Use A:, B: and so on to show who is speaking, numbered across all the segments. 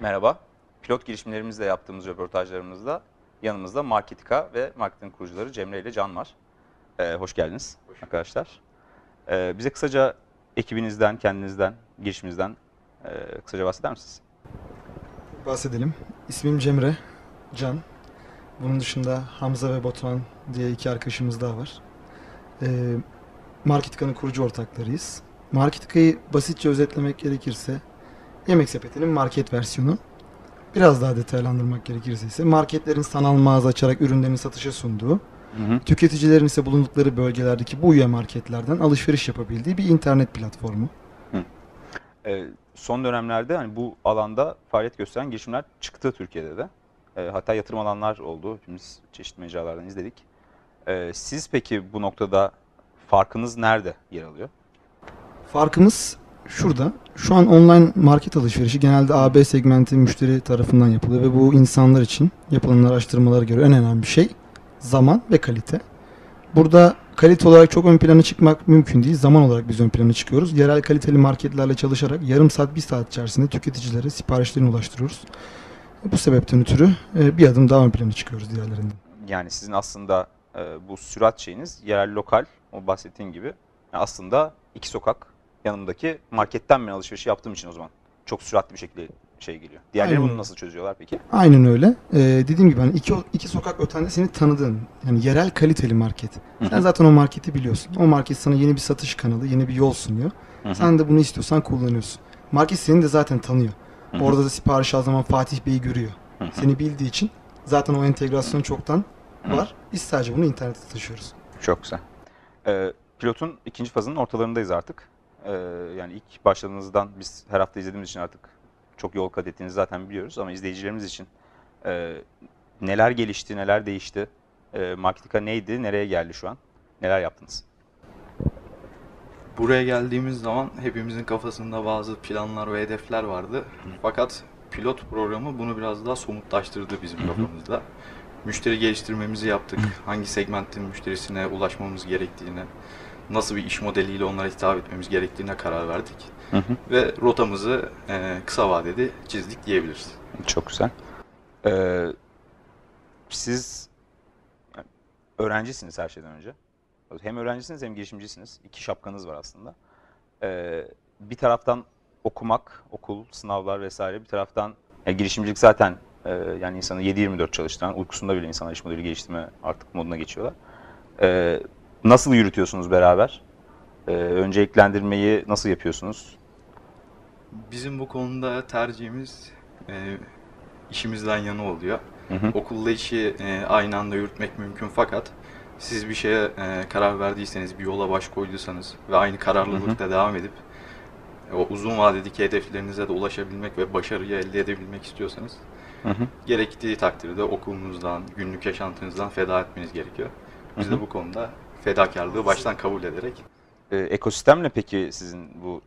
A: Merhaba. Pilot girişimlerimizle yaptığımız röportajlarımızda yanımızda Marketika ve marketing kurucuları Cemre ile Can var. Ee, hoş geldiniz arkadaşlar. Ee, bize kısaca ekibinizden, kendinizden, girişiminizden e, kısaca bahseder misiniz?
B: Bahsedelim. İsmim Cemre, Can. Bunun dışında Hamza ve Batuhan diye iki arkadaşımız daha var. Ee, Marketika'nın kurucu ortaklarıyız. Marketika'yı basitçe özetlemek gerekirse Yemek Sepeti'nin market versiyonu. Biraz daha detaylandırmak gerekirse ise marketlerin sanal mağaza açarak ürünlerini satışa sunduğu, tüketicilerin ise bulundukları bölgelerdeki bu üye marketlerden alışveriş yapabildiği bir internet platformu.
A: Ee, son dönemlerde hani bu alanda faaliyet gösteren girişimler çıktı Türkiye'de de. Ee, hatta yatırım alanlar oldu. Hepimiz çeşitli mecralardan izledik. Ee, siz peki bu noktada farkınız nerede yer alıyor?
B: Farkımız şurada. Şu an online market alışverişi genelde AB segmenti müşteri tarafından yapılıyor ve bu insanlar için yapılan araştırmalara göre en önemli şey zaman ve kalite. Burada kalite olarak çok ön plana çıkmak mümkün değil. Zaman olarak biz ön plana çıkıyoruz. Yerel kaliteli marketlerle çalışarak yarım saat, bir saat içerisinde tüketicilere siparişlerini ulaştırıyoruz. Bu sebepten ötürü e, bir adım daha ön plana çıkıyoruz diğerlerinden.
A: Yani sizin aslında e, bu sürat şeyiniz yerel lokal, o bahsettiğin gibi aslında iki sokak yanımdaki marketten ben alışveriş yaptığım için o zaman çok süratli bir şekilde şey geliyor. Diğerleri
B: Aynen.
A: bunu nasıl çözüyorlar peki?
B: Aynen öyle. Ee, dediğim gibi hani iki, iki sokak ötende seni tanıdığın yani yerel kaliteli market. Sen zaten o marketi biliyorsun. O market sana yeni bir satış kanalı, yeni bir yol sunuyor. Sen de bunu istiyorsan kullanıyorsun. Market seni de zaten tanıyor. Orada da sipariş al zaman Fatih Bey'i görüyor. Seni bildiği için zaten o entegrasyon çoktan var. Biz sadece bunu internete taşıyoruz.
A: Çok güzel. Ee, pilotun ikinci fazının ortalarındayız artık. Ee, yani ilk başladığınızdan biz her hafta izlediğimiz için artık çok yol kat ettiğinizi zaten biliyoruz ama izleyicilerimiz için e, neler gelişti, neler değişti, e, Marketika neydi, nereye geldi şu an, neler yaptınız?
C: Buraya geldiğimiz zaman hepimizin kafasında bazı planlar ve hedefler vardı. Fakat pilot programı bunu biraz daha somutlaştırdı bizim kafamızda. Müşteri geliştirmemizi yaptık. Hangi segmentin müşterisine ulaşmamız gerektiğini, nasıl bir iş modeliyle onlara hitap etmemiz gerektiğine karar verdik.
A: Hı hı.
C: Ve rotamızı e, kısa vadede çizdik diyebiliriz.
A: Çok güzel. Ee, siz öğrencisiniz her şeyden önce. Hem öğrencisiniz hem girişimcisiniz. İki şapkanız var aslında. Ee, bir taraftan okumak, okul, sınavlar vesaire. Bir taraftan yani girişimcilik zaten e, yani insanı 7-24 çalıştıran, uykusunda bile insanlar iş modeli geliştirme artık moduna geçiyorlar. Ee, nasıl yürütüyorsunuz beraber? Ee, önceliklendirmeyi nasıl yapıyorsunuz?
C: Bizim bu konuda tercihimiz e, işimizden yana oluyor.
A: Hı hı.
C: Okulla işi e, aynı anda yürütmek mümkün fakat siz bir şeye e, karar verdiyseniz, bir yola baş koyduysanız ve aynı kararlılıkla devam edip o uzun vadedeki hedeflerinize de ulaşabilmek ve başarıyı elde edebilmek istiyorsanız
A: Hı hı.
C: gerektiği takdirde okulunuzdan, günlük yaşantınızdan feda etmeniz gerekiyor. Biz
A: Hı hı.
C: de bu konuda fedakarlığı baştan kabul ederek
A: Ee, ekosistemle peki sizin bu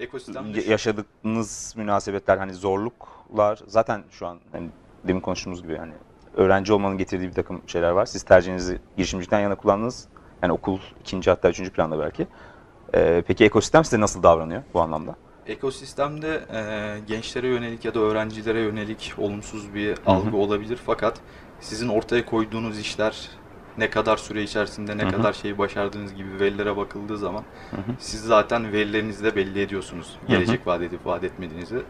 C: ekosistemde
A: Ya- yaşadığınız münasebetler hani zorluklar zaten şu an hani demin konuştuğumuz gibi hani öğrenci olmanın getirdiği bir takım şeyler var. Siz tercihinizi girişimcilikten yana kullandınız. Yani okul ikinci hatta üçüncü planda belki. Ee, peki ekosistem size nasıl davranıyor bu anlamda?
C: Ekosistemde e, gençlere yönelik ya da öğrencilere yönelik olumsuz bir algı olabilir fakat sizin ortaya koyduğunuz işler ne kadar süre içerisinde ne
A: Hı hı.
C: kadar şeyi başardığınız gibi verilere bakıldığı zaman
A: Hı hı.
C: siz zaten verilerinizde de belli ediyorsunuz gelecek vaat edip vaat etmediğinizi.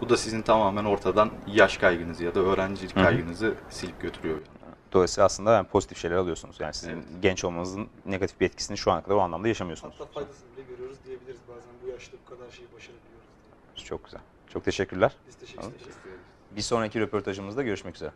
C: Bu da sizin tamamen ortadan yaş kaygınızı ya da öğrencilik
A: Hı hı.
C: kaygınızı silip götürüyor.
A: Dolayısıyla aslında yani pozitif şeyler alıyorsunuz. Yani sizin
C: Evet.
A: genç olmanızın negatif bir etkisini şu ana kadar o anlamda yaşamıyorsunuz.
B: faydasını bile görüyoruz diyebiliriz bazen bu yaşta bu kadar şeyi başarabiliyoruz.
A: Çok güzel. Çok teşekkürler.
B: Biz teşekkür ederiz.
A: Bir sonraki röportajımızda görüşmek üzere.